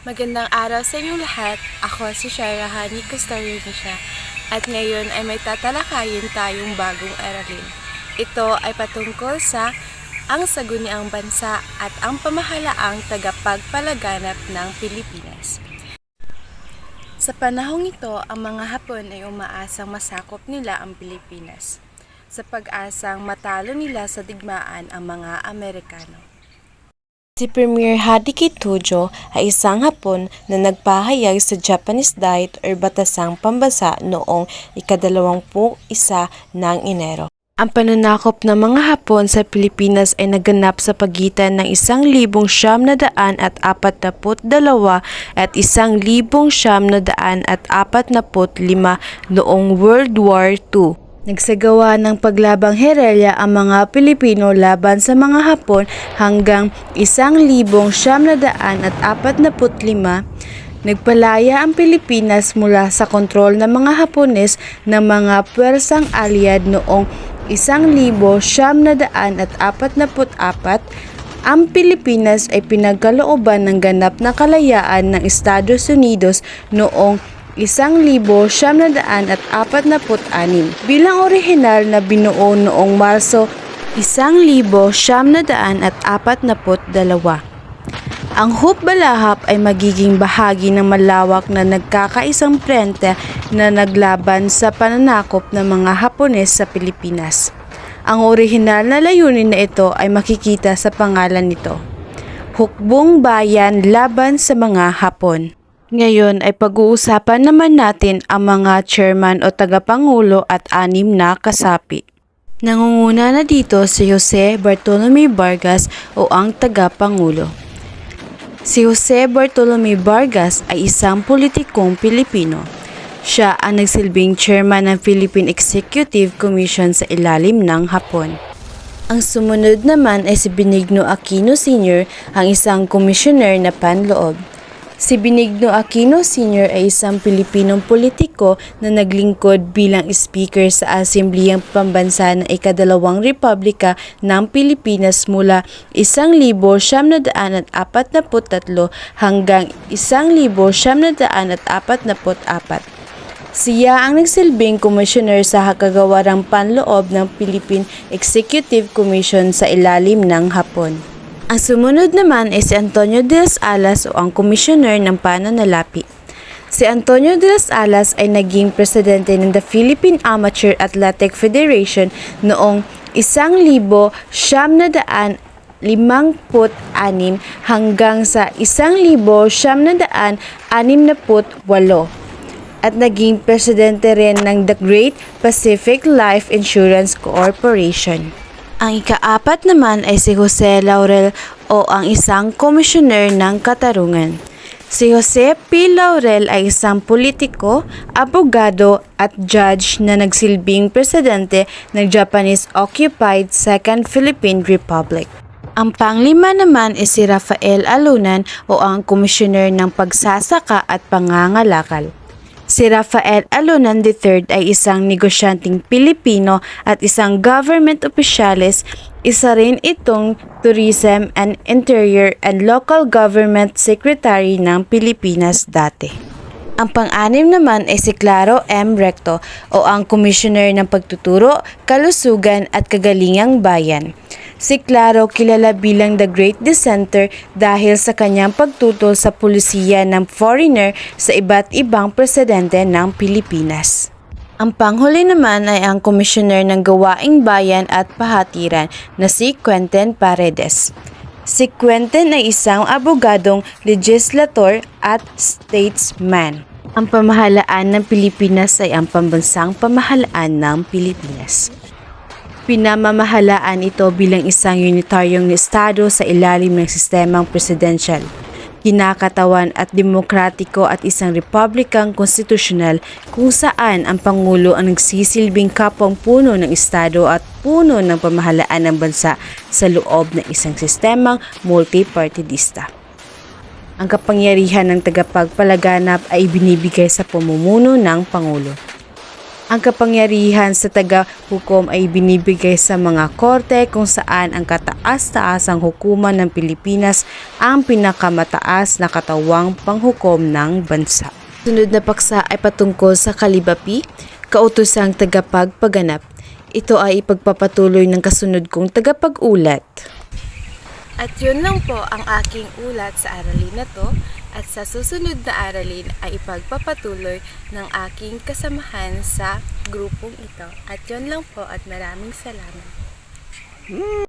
Magandang araw sa inyong lahat. Ako si Shaira Hani Costarrica at ngayon ay may tatalakayin tayong bagong aralin. Ito ay patungkol sa ang saguniang bansa at ang pamahalaang tagapagpalaganap ng Pilipinas. Sa panahong ito, ang mga Hapon ay umaasang masakop nila ang Pilipinas sa pag-asang matalo nila sa digmaan ang mga Amerikano. Si Premier Hadiki Tujo ay isang Hapon na nagpahayag sa Japanese Diet or Batasang Pambasa noong ikadalawampu isa ng Enero. Ang pananakop ng mga Hapon sa Pilipinas ay naganap sa pagitan ng isang libong siyam na daan at apat na dalawa at isang libong siyam na daan at apat na lima noong World War II. Nagsagawa ng paglabang herelya ang mga Pilipino laban sa mga Hapon hanggang isang libong siyam na daan at apat na put lima. Nagpalaya ang Pilipinas mula sa kontrol ng mga Hapones ng mga pwersang alyad noong isang libo siyam na daan at apat na put apat. Ang Pilipinas ay pinagkalooban ng ganap na kalayaan ng Estados Unidos noong isang libo siyam na daan at apat na anim. Bilang orihinal na binuo noong Marso, isang libo siyam na daan at apat na dalawa. Ang Hoop Balahap ay magiging bahagi ng malawak na nagkakaisang prente na naglaban sa pananakop ng mga Hapones sa Pilipinas. Ang orihinal na layunin na ito ay makikita sa pangalan nito. Hukbong Bayan Laban sa mga Hapon. Ngayon ay pag-uusapan naman natin ang mga chairman o tagapangulo at anim na kasapi. Nangunguna na dito si Jose Bartolome Vargas o ang tagapangulo. Si Jose Bartolome Vargas ay isang politikong Pilipino. Siya ang nagsilbing chairman ng Philippine Executive Commission sa ilalim ng Hapon. Ang sumunod naman ay si Benigno Aquino Sr., ang isang komisyoner na panloob. Si Benigno Aquino Sr. ay isang Pilipinong politiko na naglingkod bilang speaker sa Asambleyang Pambansa ng Ikadalawang Republika ng Pilipinas mula 1,943 hanggang 1,944. Siya ang nagsilbing komisyoner sa kagawarang panloob ng Philippine Executive Commission sa ilalim ng Hapon. Ang sumunod naman ay si Antonio de las Alas o ang komisyoner ng pananalapi. Si Antonio de las Alas ay naging presidente ng the Philippine Amateur Athletic Federation noong isang libo siyam na daan limang put anim hanggang sa isang libo siyam na daan anim na put walo at naging presidente rin ng the Great Pacific Life Insurance Corporation. Ang ikaapat naman ay si Jose Laurel o ang isang komisyoner ng Katarungan. Si Jose P. Laurel ay isang politiko, abogado at judge na nagsilbing presidente ng Japanese-occupied Second Philippine Republic. Ang panglima naman ay si Rafael Alunan o ang komisyoner ng pagsasaka at pangangalakal. Si Rafael Alunan III ay isang negosyanteng Pilipino at isang government officialis. Isa rin itong Tourism and Interior and Local Government Secretary ng Pilipinas dati. Ang pang-anim naman ay si Claro M. Recto o ang Commissioner ng Pagtuturo, Kalusugan at Kagalingang Bayan. Si Claro kilala bilang the Great Dissenter dahil sa kanyang pagtutol sa pulisiya ng foreigner sa iba't ibang presidente ng Pilipinas. Ang panghuli naman ay ang komisyoner ng gawaing bayan at pahatiran na si Quentin Paredes. Si Quentin ay isang abogadong legislator at statesman. Ang pamahalaan ng Pilipinas ay ang pambansang pamahalaan ng Pilipinas. Pinamamahalaan ito bilang isang unitaryong estado sa ilalim ng sistemang presidensyal, kinakatawan at demokratiko at isang republikang konstitusyonal kung saan ang Pangulo ang nagsisilbing kapang puno ng estado at puno ng pamahalaan ng bansa sa loob ng isang sistemang multipartidista. Ang kapangyarihan ng tagapagpalaganap ay binibigay sa pamumuno ng Pangulo. Ang kapangyarihan sa taga-hukom ay binibigay sa mga korte kung saan ang kataas-taasang hukuman ng Pilipinas ang pinakamataas na katawang panghukom ng bansa. Sunod na paksa ay patungkol sa kalibapi, kautosang tagapagpaganap. Ito ay ipagpapatuloy ng kasunod kong tagapag-ulat. At yun lang po ang aking ulat sa aralin na to at sa susunod na aralin ay ipagpapatuloy ng aking kasamahan sa grupong ito. At yun lang po at maraming salamat.